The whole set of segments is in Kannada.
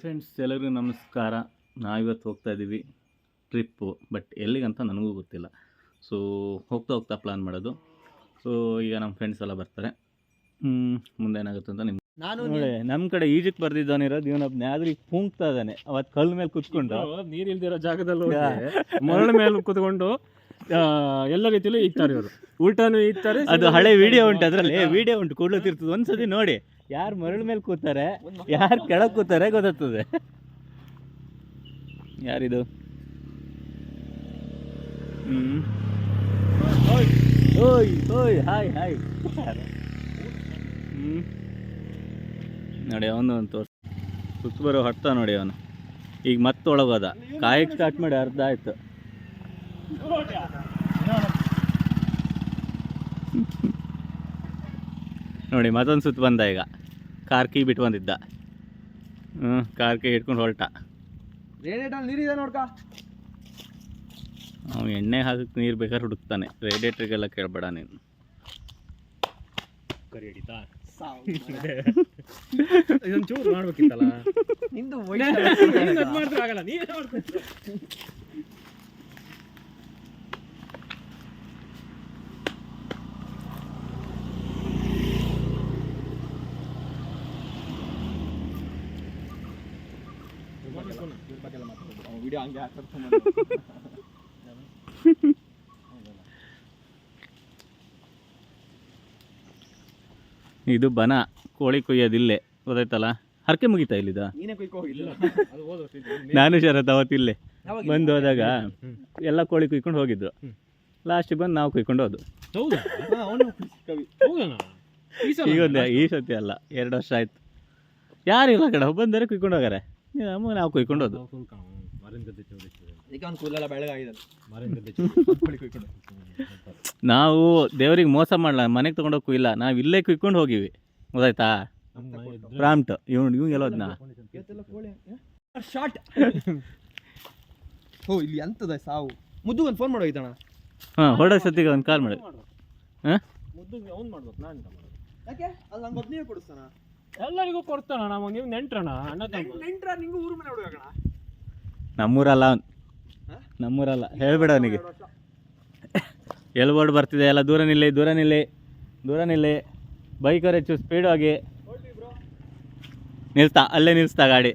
ಫ್ರೆಂಡ್ಸ್ ಎಲ್ಲರಿಗೂ ನಮಸ್ಕಾರ. ನಾವಿವತ್ತು ಹೋಗ್ತಾ ಇದ್ದೀವಿ ಟ್ರಿಪ್ಪು ಬಟ್ ಎಲ್ಲಿಗಂತ ನನಗೂ ಗೊತ್ತಿಲ್ಲ. ಸೊ ಹೋಗ್ತಾ ಹೋಗ್ತಾ ಪ್ಲ್ಯಾನ್ ಮಾಡೋದು. ಸೊ ಈಗ ನಮ್ಮ ಫ್ರೆಂಡ್ಸ್ ಎಲ್ಲ ಬರ್ತಾರೆ. ಹ್ಮ್, ಮುಂದೆ ಏನಾಗುತ್ತೆ ಅಂತ ನಿಮ್ಗೆ ನಾನು ನೋಡಿ ನಮ್ಮ ಕಡೆ ಈಜಕ್ಕೆ ಬರ್ದಿದ್ದಾನಿರೋದು ದಿವನ ಆದ್ರೆ ಈಗ ಪುಂಕ್ತಾ ಇದ್ದಾನೆ. ಅವತ್ತು ಕಲ್ಲು ಮೇಲೆ ಕುತ್ಕೊಂಡು. ನೀರ್ ಇಲ್ದಿರೋ ಜಾಗದಲ್ಲಿ ಮರಳ ಮೇಲೆ ಕುತ್ಕೊಂಡು ಆ, ಎಲ್ಲ ರೀತಿಯಲ್ಲೂ ಈಗ್ತಾರೆ ಇವರು. ಉಲ್ಟಾನು ಈಗ್ತಾರೆ ಅದು ಹಳೆ ವಿಡಿಯೋ ಉಂಟು ಅದರಲ್ಲಿ. ವಿಡಿಯೋ ಉಂಟು. ಕೂಡ್ಲತ್ತಿರ್ತದೆ ತಿರ್ತದೆ. ಒಂದ್ಸತಿ ನೋಡಿ. ಯಾರು ಮರಳ ಮೇಲೆ ಕೂತಾರೆ ಯಾರು ಕೆಳಗೆ ಕೂತಾರೆ ಗೊತ್ತಾಗ್ತದೆ. ಯಾರಿದು? ಹ್ಮ್. ಓಯ್ ಓಯ್ ಹಾಯ್ ಹಾಯ್. ಹ್ಮ್. ನೋಡಿ ಅವನು ಒಂದು ತೋರ್ಸ. ಸುತ್ತ ಬರೋ ಹೊಟ್ಟ ನೋಡಿ ಅವನು. ಈಗ ಮತ್ತೆ ಒಳಗೋದ ಕಾಯಕ್ಕೆ ಸ್ಟಾರ್ಟ್ ಮಾಡಿ ಅರ್ಧ ಆಯ್ತು. ನೋಡಿ ಮತ್ತೊಂದು ಸುತ್ತ ಬಂದ ಈಗ. ಕಾರ್ ಕೀ ಬಿಟ್ಟು ಬಂದಿದ್ದ. ಹ್ಞೂ ಕಾರ್ ಕೀ ಹಿಡ್ಕೊಂಡು ಹೊರಟ. ರೇಡಿಯೇಟರ್ ನೀರಿದೆ ನೋಡ್ಕ. ಅವ್ನು ಎಣ್ಣೆ ಹಾಕಕ್ಕೆ ನೀರು ಬೇಕಾದ್ರೆ ಹುಡುಕ್ತಾನೆ. ರೇಡಿಯೇಟ್ರಿಗೆಲ್ಲ ಕೇಳಬೇಡ ನೀನು. ಕರಿ ಹಿಡಿತಾ? ಇದೊಂದು ಚೂರು ಮಾಡ್ಬೇಕಿತ್ತಲ್ಲ? ನಿಂದು ಒಳ್ಳೆ ಆಗಲ್ಲ. ನೀವೇ ಮಾಡ್ಬೇಕು ವಿಡಿಯೋ ಹಂಗೆ ಇದು ಬನ ಕೋಳಿ ಕೊಯ್ಯೋದಿಲ್ಲೇ ಗೊತ್ತಾಯ್ತಲ್ಲ? ಹರಕೆ ಮುಗಿತಾ ಇಲ್ಲಿದ? ನೀನೇ ಕುಯ್ಕೊ ಹೋಗಿಲ್ಲ ಅದು ಓದೋದು ನಾನು ಶರತ್ ಅವತ್ತಿಲ್ಲೇ ಯಾವಾಗ ಬಂದು ಹೋದಾಗ ಎಲ್ಲ ಕೋಳಿ ಕುಯ್ಕೊಂಡು ಹೋಗಿದ್ರು. ಲಾಸ್ಟ್ ಲಾಸ್ಟಿಗೆ ಬಂದು ನಾವು ಕುಯ್ಕೊಂಡು ಹೋದ್ವು ಹೌದಾ? ಈಗ ಒಂದು ಈ ಸತಿ ಅಲ್ಲ ಎರಡು ವರ್ಷ ಆಯ್ತು. ಯಾರಿಲ್ಲ ಕಡೆ ಬಂದರೆ ಕುಯ್ಕೊಂಡು ಹೋಗಾರೆ. ನಮ್ಮ ನಾವು ಕುಯ್ಕೊಂಡು ಹೋದ್ವು ನಾವು ದೇವ್ರಿಗೆ ಮೋಸ ಮಾಡಲ್ಲ ಮನೆಗೆ ತೊಗೊಂಡೋಗಿ ಇಲ್ಲ ನಾವು ಇಲ್ಲೇ ಕುಯ್ಕೊಂಡು ಹೋಗಿವಿ. ಗೊತ್ತಾಯ್ತಾ? ಪ್ರಾಮ್ಟ್ ಪ್ರಾಂಪ್ಟ್ ಇವ್ನು ಇವ್ ಎಲ್ಲೋದ್ನ ಇವತ್ತೆಲ್ಲ ಕೋಳಿ ಶಾರ್ಟ್ ಓ ಇಲ್ಲಿ ಎಂತದ ಸಾವು? ಮುದ್ದು ಒಂದು ಫೋನ್ ಮಾಡೋಯ್ತಣ್ಣ ಹಾಂ ಹೊರಡೋ ಸತ್ತಿಗೆ ಒಂದು ಕಾಲ್ ಮಾಡಿ. ಹಾಂ? ಮುದ್ದು ಅವ್ನು ಮಾಡ್ಬೇಕು ನಾನು ಯಾಕೆ? ಅಲ್ಲಿ ನಂಗೆ ಒಬ್ಬನೇ ಕೊಡಿಸ್ತಾನ? ಎಲ್ಲರಿಗೂ ಕೊಡ್ತಾನ ನಾವು ನೀವು ನೆಂಟ್ರಣ ಅಣ್ಣ ತಮ್ಮ. ನೆಂಟ್ರ ನಿಂಗೂ ಊರು ಮನೆ ಹುಡುಗಣ ನಮ್ಮೂರಲ್ಲ ಅವ್ನು? ನಮ್ಮೂರಲ್ಲ. ಹೇಳ್ಬೇಡ ಅವನಿಗೆ. ಎಲ್ಲಿ ಬೋರ್ಡ್ ಬರ್ತಿದೆ? ಎಲ್ಲ ದೂರ ನಿಲ್ಲಿ ದೂರ ನಿಲ್ಲಿ ದೂರ ನಿಲ್ಲಿ. ಬೈಕವ್ರು ಹೆಚ್ಚು ಸ್ಪೀಡ್ ಆಗಿ. ನಿಲ್ಸ್ತಾ ಅಲ್ಲೇ ನಿಲ್ಸ್ತಾ ಗಾಡಿ.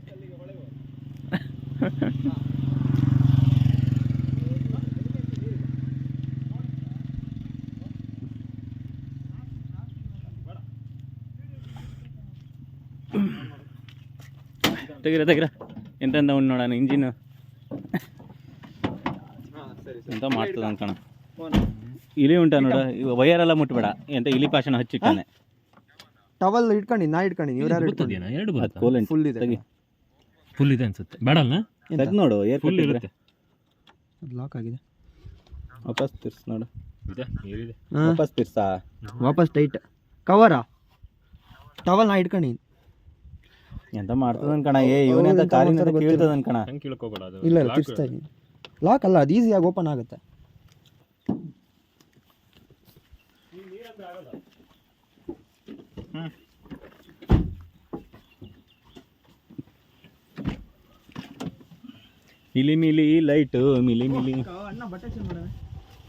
ತೆಗಿರ ತೆಗಿರ. ಎಂತೆಂತ ಉಂಟು ನೋಡೋಣ ಇಂಜಿನ್. ಹಾಂ ಸರಿ ಸರಿ ಎಂತ ಮಾಡ್ತದ ಅನ್ಕೋಣ ಇಲಿ ಉಂಟ ನೋಡ ವೈರ್ ಎಲ್ಲ ಮುಟ್ಬೇಡ. ಎಂತ ಇಲಿ ಪಾಷಣ ಹಚ್ಚಿಟ್ಟಾನೆ. ಟವಲ್ ಇಟ್ಕೊಂಡು ನಾ ಇಟ್ಕೊಂಡು ಇವ್ರು ಯಾರು? ಎರಡು ಕೋಲ್ ಫುಲ್ ಇದೆ ತೆಗಿ. ಫುಲ್ ಇದೆ ಅನ್ಸುತ್ತೆ. ಬೇಡಲ್ಲ ತೆಗ್ ನೋಡು ಏರ್ ಫುಲ್ ಇರುತ್ತೆ. ಲಾಕ್ ಆಗಿದೆ. ವಾಪಸ್ ತಿರ್ಸ್ ನೋಡು. ವಾಪಸ್ ತಿರ್ಸಾ? ವಾಪಸ್ ಟೈಟ್ ಕವರಾ ಟವಲ್ ನಾ ಇಟ್ಕೊಂಡು ಎಂತ ಮಾಡ್ತದ ಕಣ? ಏ ಇವನೆಂತ ಹೌದು, ಕಾಲಿಂದ. ಕೀಳ್ತದ ಕಣ? ಹಂಗೆ ಅದು? ಇಲ್ಲ ಇಲ್ಲ ಲಾಕ್ ಅಲ್ಲ ಅದು ಈಸಿಯಾಗಿ ಓಪನ್ ಆಗುತ್ತೆ. ಇಲಿ ಮಿಲಿ ಲೈಟ್ ಮಿಲಿ ಮಿಲಿ. ಅಣ್ಣ ಬಟ್ಟೆ ಚೇಂಜ್ ಮಾಡೋಣ.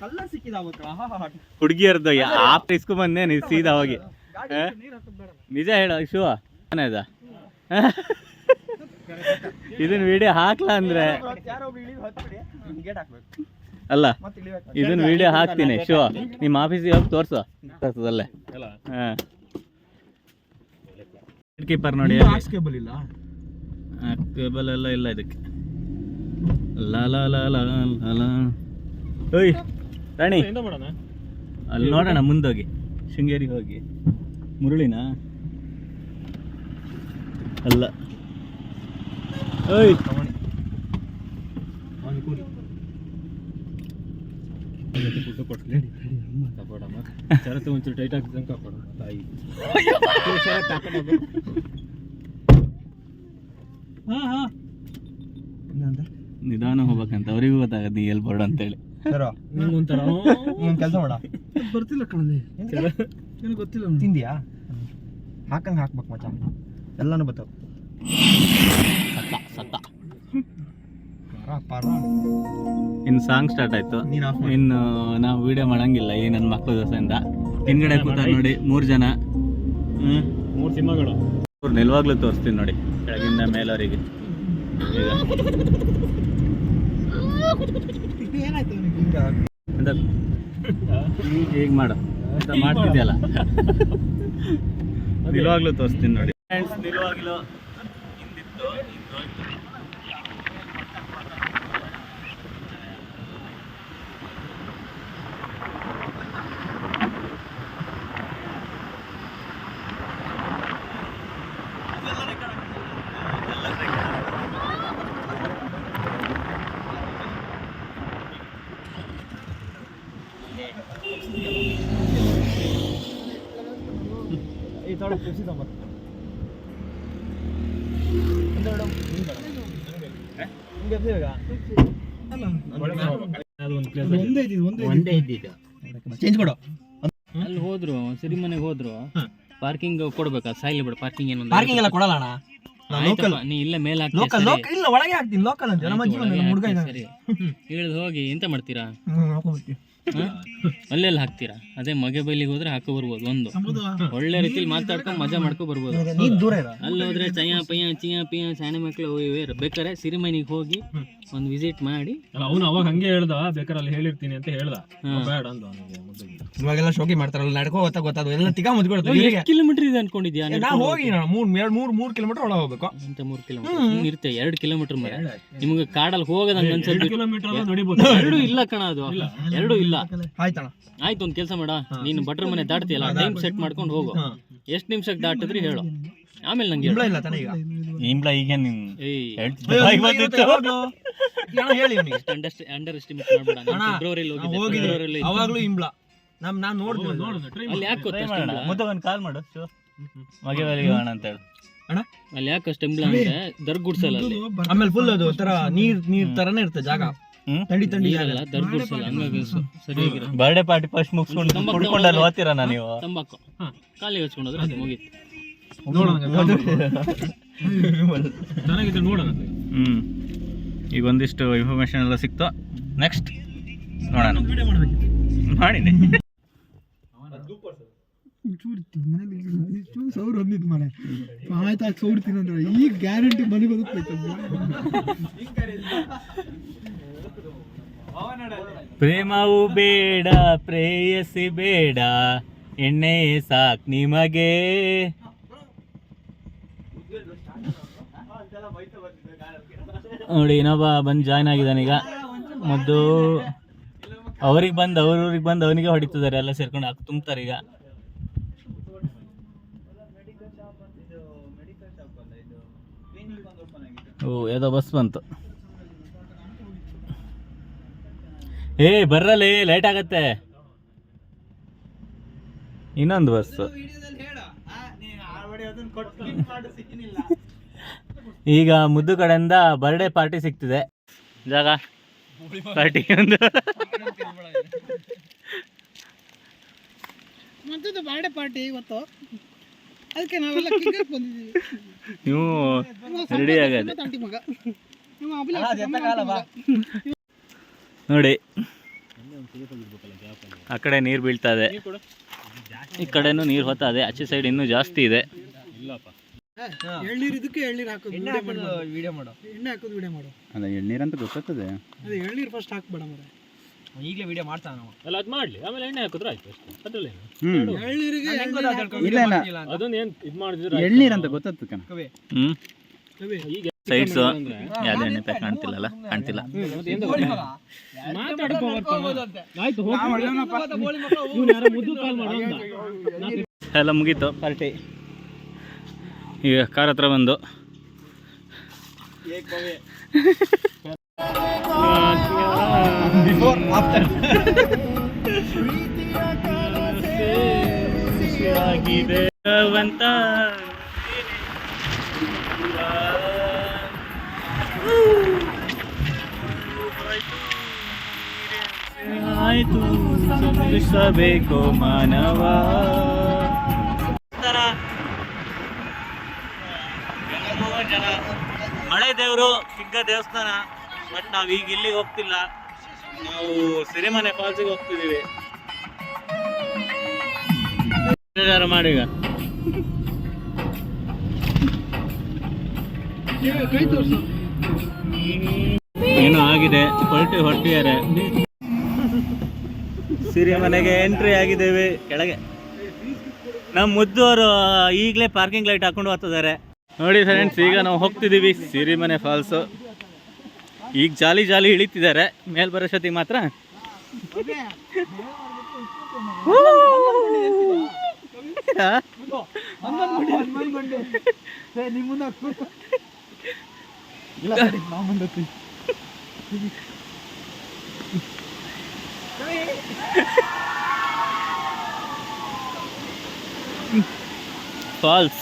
ಕಲ್ಲರ್ ಸಿಕ್ಕಿದ ಹುಡುಗಿಯರ್ದು ಆಪ್ ಇಸ್ಕೊ ಬಂದೆ ನೀ ಸೀದಾ ಹೋಗಿ? ನಿಜ ಹೇಳ ಶಿವ. ಇದನ್ನ ವಿಡಿಯೋ ಹಾಕ್ಲಾ ಅಂದ್ರೆ? ಅಲ್ಲ ಇದನ್ನ ವಿಡಿಯೋ ಹಾಕ್ತೀನಿ. ಶೋ ನಿಮ್ಮ ಆಫೀಸಿಗೆ ಹೋಗಿ ತೋರ್ಸು. ಹಾಂ. ಕೀಪರ್ ನೋಡಿ ಕೇಬಲ್ ಇಲ್ಲ? ಕೇಬಲ್ ಎಲ್ಲ ಇಲ್ಲ ಇದಕ್ಕೆ. ಲಾ ಲಾ ಲಾ ಲಾ ಲಾ ಲಾ. ಓಯ್ ರಾಣಿ. ಅಲ್ಲಿ ನೋಡೋಣ ಮುಂದೋಗಿ. ಶೃಂಗೇರಿಗೆ ಹೋಗಿ. ಮುರುಳಿನಾ? ಅಲ್ಲ. ಒಂಚೂರು ಟೈಟ್ ಆಗ್ತದೆ ಕಾಪಾಡು ತಾಯಿ ನಿಧಾನ ಹೋಗ್ಬೇಕಂತ. ಅವರಿಗೂ ಗೊತ್ತಾಗತ್ತೆ ನೀ ಎಲ್ಲಿ ಬರ್ಡು ಅಂತೇಳಿ. ನೀನ್ ಕೆಲಸ ಮಾಡ. ಬರ್ತಿಲ್ಲ ಕಣಲ್ಲಿ ಗೊತ್ತಿಲ್ಲ ತಿಂದಿಯಾ? ಹಾಕಂಗ ಹಾಕ್ಬೇಕು ಮಚ್ಚ. ಎಲ್ಲಾನು ಬರ್ತಾವ ಇನ್ನು ಸಾಂಗ್ ಸ್ಟಾರ್ಟ್ ಆಯ್ತು. ನೀನ್ ಇನ್ನು ನಾವು ವಿಡಿಯೋ ಮಾಡಂಗಿಲ್ಲ ಈ ನನ್ನ ಮಕ್ಕಳ ದೋಸೆಯಿಂದ ಹಿಂದ್ಗಡೆ ಕೂತ ನೋಡಿ ಮೂರು ಜನ. ಹ್ಮ್ ಮೂರು ಸಿಂಹಗಳು. ಅವ್ರು ನಿಲ್ವಾಗ್ಲೂ ತೋರಿಸ್ತೀನಿ ನೋಡಿ ಕೆಳಗಿಂದ ಮೇಲವರಿಗೆ. ಈಗ. ಮಾಡು? ಮಾಡ್ತಿದ್ಯಲ್ಲ? ನಿಲ್ವಾಗ್ಲೂ ತೋರಿಸ್ತೀನಿ ನೋಡಿ. ಫ್ರೆಂಡ್ಸ್ ನಿಲ್ವಾಗ್ಲೂ ಹಿಂದಿತ್ತು ಹಿಂದೋಯ್ತು. ಅದು ಈ ಪ್ಲೇಸ್ ಒಂದೇ ಇದ್ದಿದ್ದು ಚೇಂಜ್ ಕೊಡು. ಅಲ್ಲಿ ಹೋದ್ರು ಸಿರಿ ಮನೆಗೆ ಹೋದ್ರು. ಪಾರ್ಕಿಂಗ್ ಕೊಡ್ಬೇಕಾ? ಸಾಯಿಲ್ ಬಿಡು ಪಾರ್ಕಿಂಗ್ ಏನು ಪಾರ್ಕಿಂಗ್ ಎಲ್ಲ ಕೊಡಲ್ಲ ಅಣ್ಣ. ಲೋಕಲ್ ನೀ ಇಲ್ಲೇ ಮೇಲೆ ಲೋಕಲ್ ಲೋಕಲ್ ಇಲ್ಲ ಒಳಗೆ ಹಾಕ್ತೀನಿ ಲೋಕಲ್ ಅಂತ. ನಮ್ಮ ಜೀವನ ನಮ್ಮ ಹುಡುಗ ಇದ್ದಾನೆ ಇಳಿದು ಹೋಗಿ ಎಂತ ಮಾಡ್ತೀರಾ? ಅಲ್ಲೆಲ್ಲ ಹಾಕ್ತೀರಾ? ಅದೇ ಮಗೆ ಬೈಲಿಗೆ ಹೋದ್ರೆ ಹಾಕೋ ಬರ್ಬೋದು ಒಂದು ಒಳ್ಳೆ ರೀತಿಲಿ ಮಾತಾಡ್ಕೊಂಡು ಮಜಾ ಮಾಡ್ಕೊ ಬರ್ಬೋದು. ಈಗ ದೂರ ಇರ. ಅಲ್ಲಿ ಹೋದ್ರೆ ಚಯ ಪಯ್ಯ ಚಿಯ ಪಿಯ ಸಣ್ಣ ಮಕ್ಳು ಇವೆ ಬೇಕಾರೆ ಸಿರಿಮನಿಗೆ ಹೋಗಿ ಒಂದು ವಿಸಿಟ್ ಮಾಡಿ. ಅವನು ಅವಾಗ ಹಂಗೆ ಹೇಳ್ದ ಬೇಕಾರೆ ಅಲ್ಲಿ ಹೇಳಿರ್ತೀನಿ ಅಂತ ಹೇಳ್ದ. ಬೇಡ ಅಂದ ಅವನಿಗೆ ಇವಾಗೆಲ್ಲ ಶೋಕಿ ಮಾಡ್ತಾರಲ್ಲ ನಡ್ಕೋ ಗೊತ್ತಾ ಗೊತ್ತಾದ ಎಲ್ಲ ತಿಗಾ ಮುದ್ಕೊಡ್ತಾರೆ ಕಿಲೋಮೀಟರ್ ಇದೆ ಅನ್ಕೊಂಡಿದ್ಯಾ ಹೋಗಿ ನಾನು ಮೂರ್ ಎರಡ್ ಮೂರ್ ಮೂರ್ ಕಿಲೋಮೀಟರ್ ಒಳಗೆ ಹೋಗ್ಬೇಕು. ಅಂತ ಮೂರು ಕಿಲೋಮೀಟರ್? ಇರುತ್ತೆ ಎರಡು ಕಿಲೋಮೀಟರ್ ಮೇಲೆ ನಿಮ್ಗೆ ಕಾಡಲ್ಲಿ ಹೋಗೋದಂಗ ಎರಡು ಇಲ್ಲ ಕಣ ಅದು. ಎರಡು ಇಲ್ಲ. ಆಯ್ತಣ್ಣ ಆಯ್ತು ಒಂದು ಕೆಲಸ ಮಾಡ. ನೀನು ಭಟ್ರ ಮನೆ ದಾಟ್ತಿಯಲ್ಲ ಟೈಮ್ ಸೆಟ್ ಮಾಡ್ಕೊಂಡು ಹೋಗು. ಎಷ್ಟು ನಿಮಿಷಕ್ಕೆ ದಾಟಿದ್ರಿ ಹೇಳು. ಆಮೇಲೆ ನಂಗೆ ಇಂಬ್ಳ ಇಲ್ಲ ತಾನೇ ಈಗ? ಇಂಬ್ಲ ಈಗ ನಿನ್? ಹೇಳಿ ಅಂಡರ್ ಎಸ್ಟಿಮೇಟ್ ಮಾಡ್ಬೇಡ. ಅಣ್ಣ, ಫೆಬ್ರವರಿಲಿ ನಾವ್ ಹೋಗಿದ್ದೆ. ಹೋಗಿದ್ವಿ ಫೆಬ್ರವರಿಲಿ ಅವಾಗ್ಲೂ ಇಂಬ್ಳ. ನಮ್ ನಾನ್ ಅಲ್ಲಿ ಯಾಕೆ ಗೊತ್ತಾ ಅಷ್ಟು ಕಾಲ್ ಮಾಡು ಹೋಗೋಣ ಅಂತ ಹೇಳು. ಅಲ್ಲಿ ಯಾಕೆ ಅಷ್ಟು ಇಂಬ್ಲ ಅಂದ್ರೆ ದರ್ಗುಡ್ಸಲ್ಲ ಅಲ್ಲಿ? ಆಮೇಲೆ ಫುಲ್ ಅದು ತರ ನೀರ್ ನೀರ್ ತರನೇ ಇರುತ್ತೆ ಜಾಗ. ಹ್ಮ್? ತಂಡಿ ತಂಡಿ ಆಗಲ್ಲ ನೀರಲ್ಲ ದರ್ಗುಡ್ಸಲ್ಲ ಹಂಗಾಗಿ ಸು- ಸರಿಯಾಗಿರುತ್ತೆ ಬರ್ಡೇ ಪಾರ್ಟಿ ಫಸ್ಟ್ ಮುಗಿಸ್ಕೊಂಡು ತಂಬಾಕು ಕುಡ್ಕೊಂಡು ಅಲ್ಲಿ ಓದ್ತೀರಣ್ಣ ನೀವು? ತಂಬಾಕು. ಹಾ. ಕಾಲಿಗೆ ಹಚ್ಕೊಂಡೋದ್ರೆ ಅದು. ಮುಗೀತು. ನೋಡೋಣ ಚೆನ್ನಾಗಿದೆ ನೋಡೋಣ. ಹ್ಮ್. ಈಗ ಒಂದಿಷ್ಟು ಇನ್ಫಾರ್ಮೇಶನ್ ಎಲ್ಲ ಸಿಕ್ತು. ನೆಕ್ಸ್ಟ್ ನೋಡೋಣ. ಮಾಡಿದೆ ಸೌರ್ ಹೊಂದಿದ್ ಮನೆ. ಆಯ್ತು ಆಯ್ತು ಸೌರ್ತೀನಿ ಅಂದ್ರೆ. ಈಗ ಗ್ಯಾರಂಟಿ ಮನೆ ಬದುಕ್ಬೇಕು ಪ್ರೇಮವು ಬೇಡ, ಪ್ರೇಯಸಿ ಬೇಡ. ಎಣ್ಣೆ ಸಾಕ್ ನಿಮಗೆ. ನೋಡಿ, ಇನ್ನೊಬ್ಬ ಬಂದು ಜಾಯ್ನ್ ಆಗಿದ್ದಾನೆ ಈಗ. ಮೊದ್ದು ಅವ್ರಿಗೆ ಬಂದು ಅವ್ರವ್ರಿಗೆ ಬಂದು ಅವನಿಗೆ ಹೊಡಿತಿದ್ದಾರೆ. ಎಲ್ಲ ಸೇರ್ಕೊಂಡು ಹಾಕಿ ತುಂಬ್ತಾರೆ ಈಗ. ಓ ಯಾವುದೋ ಬಸ್ ಬಂತು. ಏ ಬರ್ರಲ್ಲಿ ಲೇಟ್ ಆಗತ್ತೆ. ಇನ್ನೊಂದು ಬಸ್ ಈಗ ಮುದ್ದು ಕಡೆಯಿಂದ ಬರ್ಡೇ ಪಾರ್ಟಿ ಸಿಗ್ತಿದೆ. ಜಾಗ. ಪಾರ್ಟಿ ಒಂದು. ಮತ್ತದು ಬರ್ಡೇ ಪಾರ್ಟಿ ಇವತ್ತು. ಅದಕ್ಕೆ ನಾವೆಲ್ಲ ಕಿಕ್ಕಕ್ ಬಂದಿದ್ದೀವಿ. ನೀವು ರೆಡಿ ಆಗದೆ. ತಂಟಿ ಮಗ. ನಿಮ್ಮ ಅಭಿಲಾಷ್. ನೋಡಿ. ಆ ಕಡೆ ನೀರು ಬೀಳ್ತಾ ಇದೆ. ಈ ಕಡೆನೂ ನೀರು ಹೋಗ್ತಾ ಇದೆ. ಆಚೆ ಸೈಡ್ ಇನ್ನೂ ಜಾಸ್ತಿ ಇದೆ. ಎಳ್ನೀರ್ ಇದಕ್ಕೆ ಎಳ್ನೀರು ಹಾಕೋದು ಎಣ್ಣೆ ವಿಡಿಯೋ ಹಾಕೋದು ಮಾಡು. ವಿಡಿಯೋ ಮಾಡು. ಎಣ್ಣೆ ಹಾಕೋದು ವಿಡಿಯೋ ಮಾಡು. ಅಲ್ಲ ಎಳ್ನೀರಂತ ಗೊತ್ತಾಗ್ತದೆ. ಅದೇ ಎಳ್ನೀರು ಫಸ್ಟ್ ಹಾಕ್ಬೇಡ ಮರ ಈಗಲೇ ವಿಡಿಯೋ ಮಾಡ್ತಾನ ನಾವು ಅಲ್ಲ ಅದು ಮಾಡ್ಲಿ. ಆಮೇಲೆ ಎಣ್ಣೆ ಹಾಕಿದ್ರೆ ಆಯ್ತು ಅಷ್ಟೇ. ಅದ್ರಲ್ಲಿ ಎಳ್ನೀರಿಗೆ ಹೆಂಗ್ ಎಳ್ನೀರು ಗೊತ್ತಾಗ್ತದೆ ಹಾಕೋದು. video ಮಾಡ್ತಿಲ್ಲ ಅಂತ. ಅದನ್ನ ಏನ್ ಇದು ಮಾಡಿದ್ರೆ ಎಳ್ನೀರಂತ ಗೊತ್ತಾಗ್ತದೆ ಕಣ. ಕವಿ. ಕವಿ. ಈಗ ಸೈಡ್ಸ್ ಯಾವ್ದು ಎಣ್ಣೆ ಪ್ಯಾಕ್ ಕಾಣ್ತಿಲ್ಲಲ್ಲ? ಕಾಣ್ತಿಲ್ಲ. ಎಲ್ಲ ಮುಗೀತು. ಪಾರ್ಟಿ. ಈಗ ಕಾರ್ ಹತ್ರ ಬಂದು. Before, after. ಭಗವಂತ ಆಯ್ತು. ಸಂತೋಷಬೇಕು ಮಾನವ. ಮಳೆ ದೇವರು ಸಿಗ್ಗ ದೇವಸ್ಥಾನ ಬಟ್ ನಾವು ಈಗ ಇಲ್ಲಿಗೆ ಹೋಗ್ತಿಲ್ಲ. ನಾವು ಸಿರಿಮನೆ ಫಾಲ್ಸಿಗೆ ಹೋಗ್ತಿದ್ದೀವಿ. ಮಾಡೀಗ. ಏನೋ ಆಗಿದೆ, ಹೊರಟಿ ಹೊರಟಿದ್ದಾರೆ. ಸಿರಿಮನೆಗೆ ಎಂಟ್ರಿ ಆಗಿದ್ದೇವೆ, ಕೆಳಗೆ. ನಮ್ಮ ಅವರು ಈಗಲೇ ಪಾರ್ಕಿಂಗ್ ಲೈಟ್ ಹಾಕೊಂಡು ಹೋಗ್ತಿದ್ದಾರೆ. ನೋಡಿ ಫ್ರೆಂಡ್ಸ್ ಈಗ ನಾವು ಹೋಗ್ತಿದ್ದೀವಿ ಸಿರಿಮನೆ ಫಾಲ್ಸು. ಈಗ ಜಾಲಿ ಜಾಲಿ ಇಳಿತಿದ್ದಾರೆ. ಮೇಲ್ ಬರೋಷ್ಟೊತ್ತಿಗೆ ಮಾತ್ರ. ಹನುಮಾನ್ಗೊಂಡೆ ನಿಮ್ಮ ಮುಂದೆ ಹಾಕ್ಬಿಡು. ಇಲ್ಲ ಸರಿ, ನಾವು ಮುಂದೆ ಹೋಗ್ತೀವಿ. ಫಾಲ್ಸ್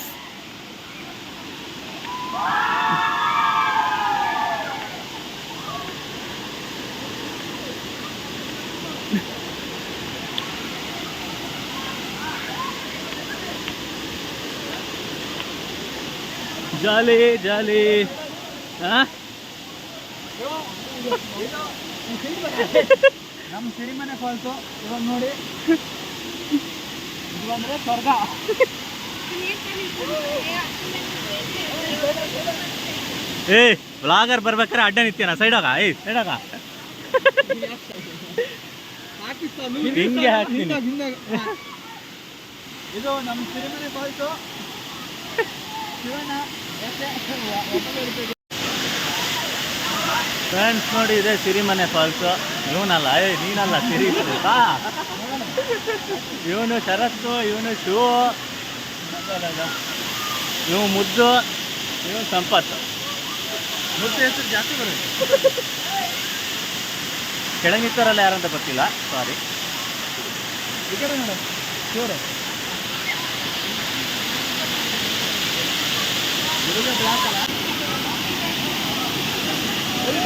ಜಾಲಿ ಜಾಲಿ. ಹಾ ನಮ್ಮ ಸಿರಿಮನೆ ಫಾಲ್ಸು ಇವಾಗ ನೋಡಿ. ಇದು ಅಂದ್ರೆ ಸ್ವರ್ಗ. ಏ ಬ್ಲಾಗರ್ ಬರ್ಬೇಕಾರೆ ಅಡ್ಡ ನಿತ್ಯನ? ಸೈಡಾಗ ಏಯ್ ಸೈಡಾಗ ಹಿಂಗೆ? ಹಾಕ್ತೀನಿ. ಇದು ನಮ್ಮ ಸಿರಿಮನೆ ಫಾಲ್ಸು. ಫ್ರೆಂಡ್ಸ್ ನೋಡಿ, ಇದೆ ಸಿರಿಮನೆ ಫಾಲ್ಸು ಇವನಲ್ಲ, ಏ, ನೀನಲ್ಲ, ಸಿರಿ. ಇವನು ಶರತ್ತು, ಇವನು ಶೂ. ಇವು ಮುದ್ದು ಇವನು ಸಂಪತ್ತು. ಮುದ್ದು ಹೆಸರು ಜಾಸ್ತಿ ಬರುತ್ತೆ. ಕೆಳಗಿತ್ತರಲ್ಲ ಯಾರಂತ ಗೊತ್ತಿಲ್ಲ. ಸಾರಿ ಮೇಡಮ್ ಹುಡುಗ ಬ್ಲಾಕ್ ಅಲ್ಲ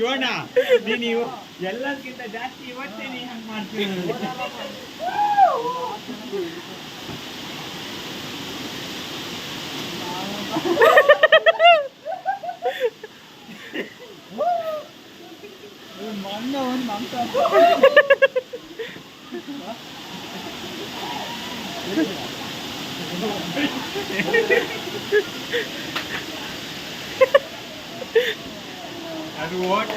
ಶಿವಣ್ಣ ನೀನು ಎಲ್ಲಕ್ಕಿಂತ ಜಾಸ್ತಿ ಇವತ್ತೇ ನೀ ಹಂಗೆ ಮಾಡ್ತೀನಿ ಮೊನ್ನೆ ಒಂದು ಮಾಂಸ ಅದು ಓಟ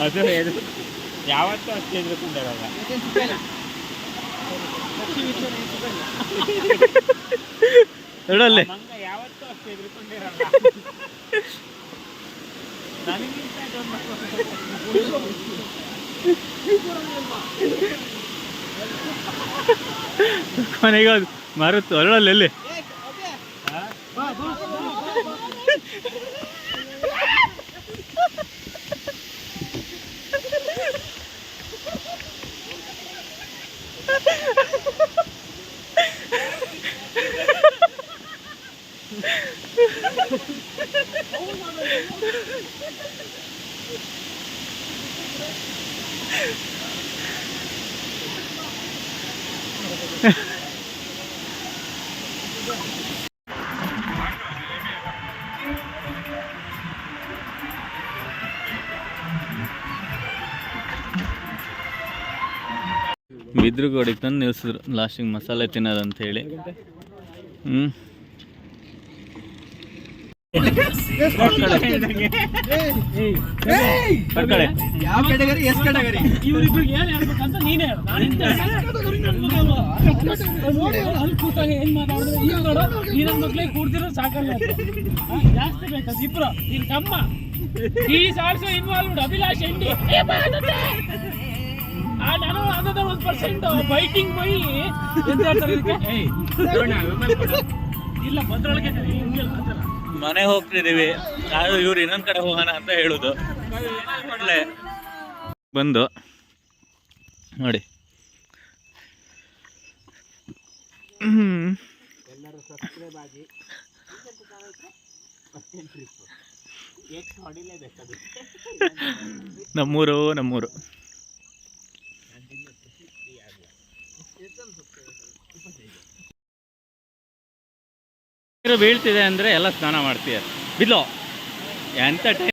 ಅದು ಯಾವತ್ತೂ ಅಷ್ಟೇ ಇದ್ರು ಯಾಕೆಂತ ನೋಡಲ್ಲೇ ಯಾವತ್ತೂ ಅಷ್ಟೇ ಎದುರ್ಕೊಂಡಿರಲ್ಲ ನನಗಿಂತ ಕೊನೆಗೆ ಅದು ಮರುತ್ತು ಅರಳಲ್ಲಿ ಎಲ್ಲಿ ಬಾ ಬಾ ಬಾ ಬಾ ಬಿದ್ರುಗೋಡಿಗೆ ತಂದು ನಿಲ್ಸಿದ್ರು. ಲಾಸ್ಟಿಗೆ ಮಸಾಲೆ ತಿನ್ನೋದಂತ ಹೇಳಿ ಹ್ಞೂ ಯಾವ ಕೆಟಗರಿ ಎಸ್ ಏನ್ ಹೇಳ್ಬೇಕಂತ ನೀನೇ ನೋಡಿ ಅಲ್ಲಿ ಕೂತಾಗ ಏನ್ ಈಗ ನೋಡು ಈ ಮಕ್ಳಿಗೆ ಕೂಡ್ತಿರೋ ಸಾಕಲ್ಲ ಜಾಸ್ತಿ ಬೇಕಾದ ಇಬ್ರು ನಿನ್ ತಮ್ಮ. Is also involved Abhilash MD ಆ ನಾನು ಅದದ ಒಂದು ಪರ್ಸೆಂಟ್ ಬೈಟಿಂಗ್ ಬೈ ಎಂತ ಹೇಳ್ತಾರೆ ಇಲ್ಲ. ಮನೆ ಹೋಗ್ತಿದ್ದೀವಿ ಯಾರು ಇವ್ರು ಇನ್ನೊಂದು ಕಡೆ ಹೋಗೋಣ ಅಂತ ಹೇಳುದು. ಬಂದು. ನೋಡಿ. ನಮ್ಮೂರು ನಮ್ಮೂರು. ನೀರು ಬೀಳ್ತಿದೆ ಅಂದರೆ ಎಲ್ಲ ಸ್ನಾನ ಮಾಡ್ತೀಯ. ಬಿಲ್ಲೋ ಎಂಥ ಟೈಮ್